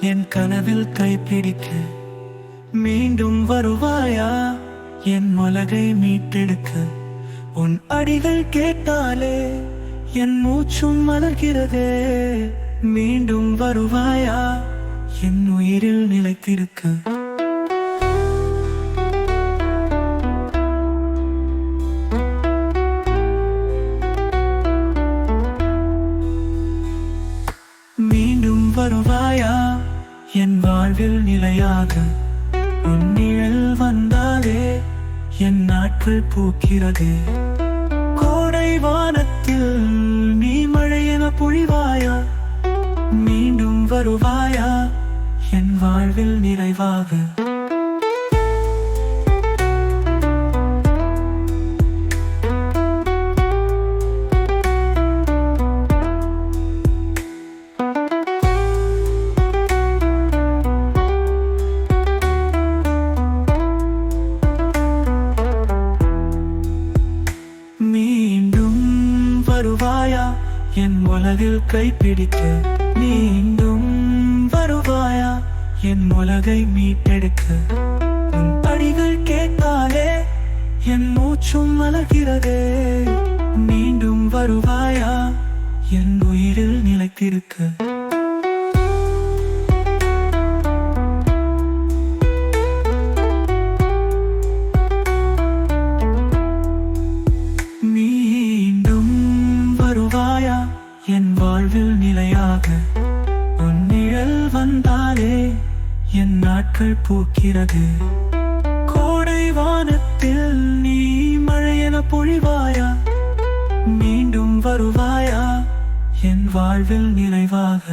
என் கனவில் கைப்பிடிக்க மீண்டும் வருவாயா? என் உலகை மீட்டெடுக்க உன் அடிகள் கேட்டாலே என் மூச்சும் மலர்கிறதே. மீண்டும் வருவாயா? என் உயிரில் நிலைத்திருக்க. மீண்டும் என் வாழ்வில் நிலையாக உன் நிழல் வந்தாலே என் நாட்கள் பூக்கிறது. கோடை வானத்தில் நீ மழையென பொழிவாயா? மீண்டும் வருவாயா? என் வாழ்வில் நிறைவாக வருவாயா? என் உலகில் கைப்பிடிக்க மீண்டும் வருவாயா? என் உலகை மீட்டெடுக்க உன் படிகள் கேட்டாலே என் மூச்சும் மலர்கிறதே. மீண்டும் வருவாயா? என் உயிரில் நிலைத்திருக்க. நிலையாக உன் நிழல் வந்தாலே என் நாட்கள் பூக்கிறது. கோடை வானத்தில் நீ மழையென பொழிவாயா? மீண்டும் வருவாயா? என் வாழ்வில் நிறைவாக